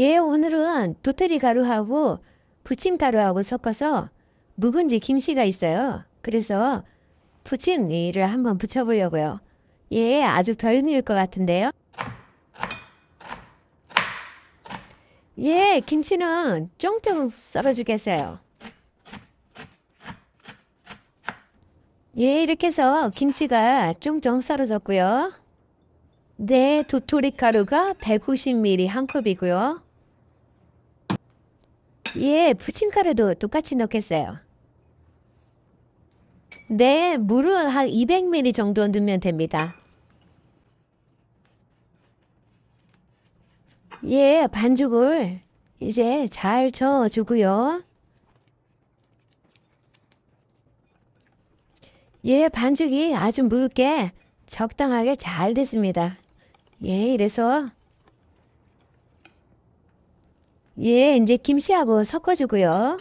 예, 오늘은 도토리 가루하고 부침 가루하고 섞어서 묵은지 김치가 있어요. 그래서 부침이를 한번 부쳐보려고요. 예, 아주 별미일 것 같은데요. 예, 김치는 쫑쫑 썰어주겠어요. 예, 이렇게 해서 김치가 쫑쫑 썰어졌고요. 네, 도토리 가루가 190ml 한 컵이고요. 예, 부침가루도 똑같이 넣겠어요. 네, 물은 한 200ml 정도 넣으면 됩니다. 예, 반죽을 이제 잘 저어주고요. 예, 반죽이 아주 묽게 적당하게 잘 됐습니다. 예, 이래서 예, 이제 김치하고 섞어주고요.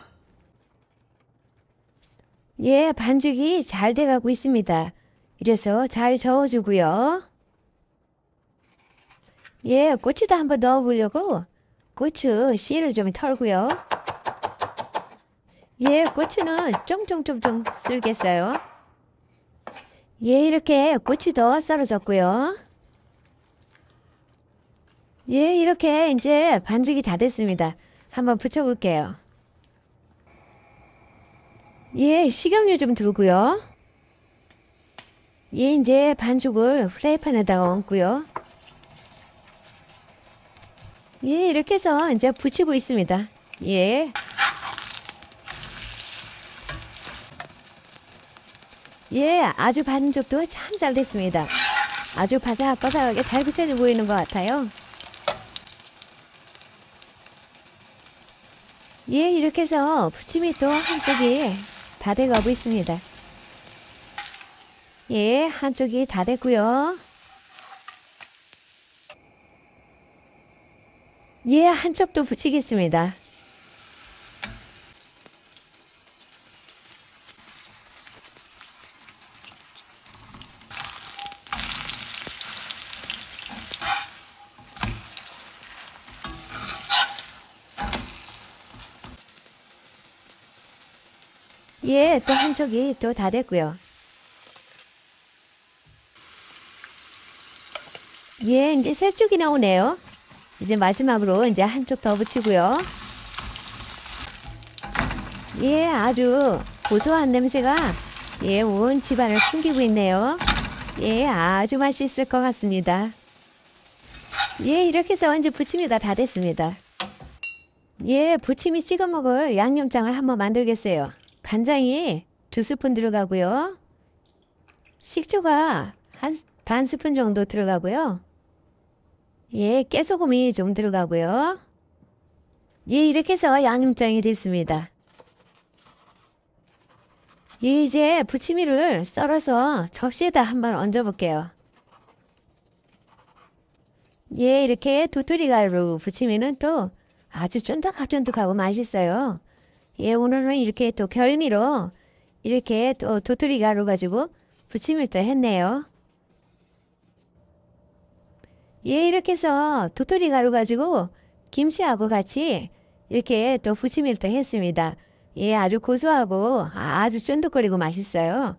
예, 반죽이 잘 돼가고 있습니다. 이래서 잘 저어주고요. 예, 고추도 한번 넣어보려고 고추 씨를 좀 털고요. 예, 고추는 쫑쫑쫑쫑 쓸겠어요. 예, 이렇게 고추도 썰어졌고요. 예, 이렇게 이제 반죽이 다 됐습니다. 한번 붙여볼게요. 예, 식용유 좀 두고요. 예, 이제 반죽을 프라이팬에다가 얹고요. 예, 이렇게 해서 이제 붙이고 있습니다. 예. 예, 아주 반죽도 참 잘 됐습니다. 아주 바삭바삭하게 잘 붙여져 보이는 것 같아요. 예, 이렇게 해서 부침이 또 한쪽이 다 돼가고 있습니다. 예, 한쪽이 다 됐고요. 예, 한쪽도 붙이겠습니다. 예, 또 한쪽이 또 다 됐고요. 예, 이제 세 쪽이 나오네요. 이제 마지막으로 이제 한쪽 더 붙이고요. 예, 아주 고소한 냄새가 예, 온 집안을 숨기고 있네요. 예, 아주 맛있을 것 같습니다. 예, 이렇게 해서 이제 부침이 다, 다 됐습니다. 예, 부침이 찍어 먹을 양념장을 한번 만들겠어요. 간장이 두 스푼 들어가고요. 식초가 한 반 스푼 정도 들어가고요. 예, 깨소금이 좀 들어가고요. 예, 이렇게 해서 양념장이 됐습니다. 예, 이제 부침이를 썰어서 접시에다 한번 얹어볼게요. 예, 이렇게 도토리 가루 부침이는 또 아주 쫀득쫀득하고 맛있어요. 예, 오늘은 이렇게 또 별미로 이렇게 또 도토리 가루 가지고 부침을 또 했네요. 예, 이렇게 해서 도토리 가루 가지고 김치하고 같이 이렇게 또 부침을 또 했습니다. 예, 아주 고소하고 아주 쫀득거리고 맛있어요.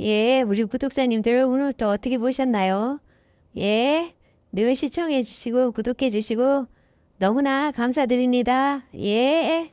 예, 우리 구독자님들 오늘 또 어떻게 보셨나요? 예, 늘 시청해 주시고 구독해 주시고 너무나 감사드립니다. 예.